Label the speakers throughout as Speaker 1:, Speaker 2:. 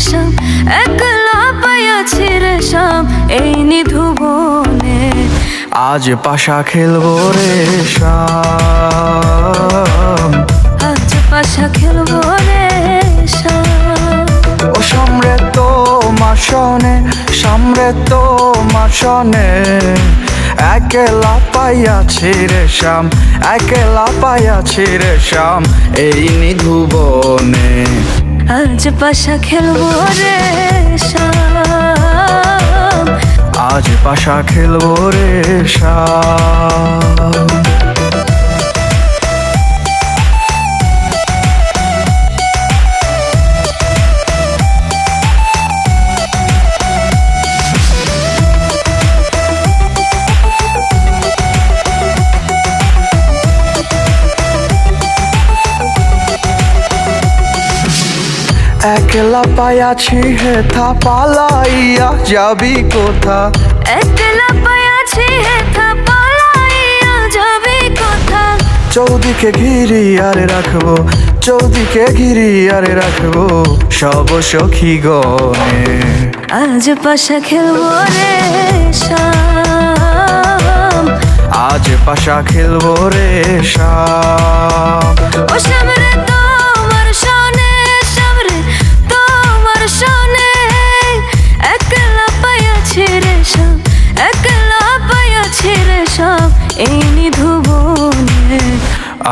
Speaker 1: সব একলা পাইয়াছি ছেড়ে সব এই নিধুবনে
Speaker 2: আজ পাশা খেলব রে শাম
Speaker 1: আজ পাশা খেলব রে শাম
Speaker 2: ও সামরে তো মাসনে সামরে তো মাসনে একলা পাইয়াছি রে সাম একলা পাইয়াছি রে সাম এই নিধুবনে
Speaker 1: আজ পাশা খেলব রে
Speaker 2: আজ পাশা খেলব রে শ্যাম একলা পাইয়াছি হেথা পালাইয়া যাবি কোথা?
Speaker 1: একলা পায়াছি হেথা পালাইয়া যাবি কোথা?
Speaker 2: চৌদিকে ঘিরি আরে রাখব চৌদিকে ঘিরি আরে রাখব সব সখী গনে
Speaker 1: আজ পাশা খেলব রে শাম
Speaker 2: আজ পাশা খেলব রে শাম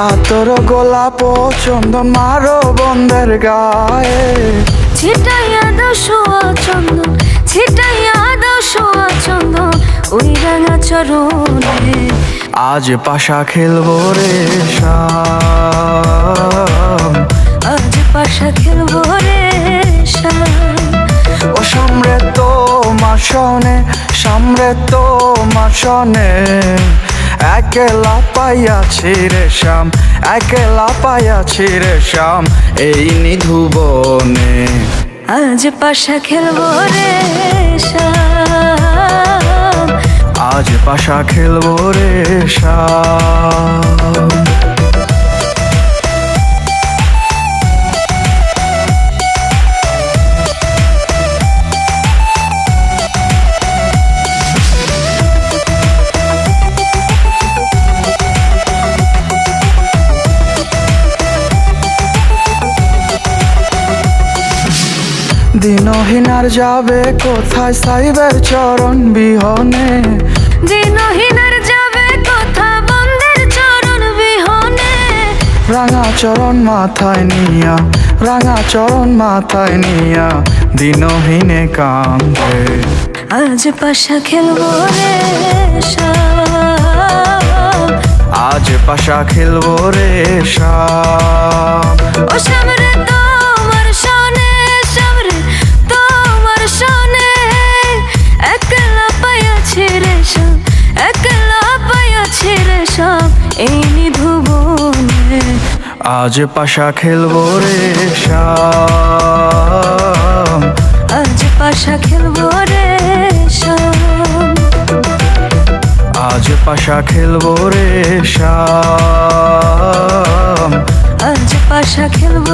Speaker 1: আতর গোলাপ চন্দন মারো বন্ধের গায়ে। ছিটাইয়া দাও সোয়া চন্দন ছিটাইয়া দাও সোয়া চন্দন ওই রাঙা চরণে।
Speaker 2: আজ পাশা খেলব রে শাম
Speaker 1: আজ পাশা খেলব রে শাম
Speaker 2: ও সামরে তো মাসনে সামরে তো মাসনে একেলা পাইয়াছি রে শ্যাম একলা পাইয়াছি রে শ্যাম এই নিধুবনে
Speaker 1: আজ পাশা খেলব রে শ্যাম।
Speaker 2: আজ পাশা খেলব রে দিনহীনার যাবে কোথায় সাইবের চরণ বিহনে?
Speaker 1: দিনহীনার যাবে কথা বন্ধের চরণ বিহনে?
Speaker 2: রাঙা চরণ মাথায় নিয়া রাঙা চরণ মাথায় নিয়া দিনহীনে কান্দে
Speaker 1: আজ পাশা খেলব রে
Speaker 2: আজ পাশা খেলব রে শাম
Speaker 1: ও সামরে তোমার এই নিধুবনে আজ পাশা খেলব রে শাম
Speaker 2: আজ পাশা খেলব রে শাম
Speaker 1: আজ পাশা খেলব রে শাম
Speaker 2: আজ পাশা খেলব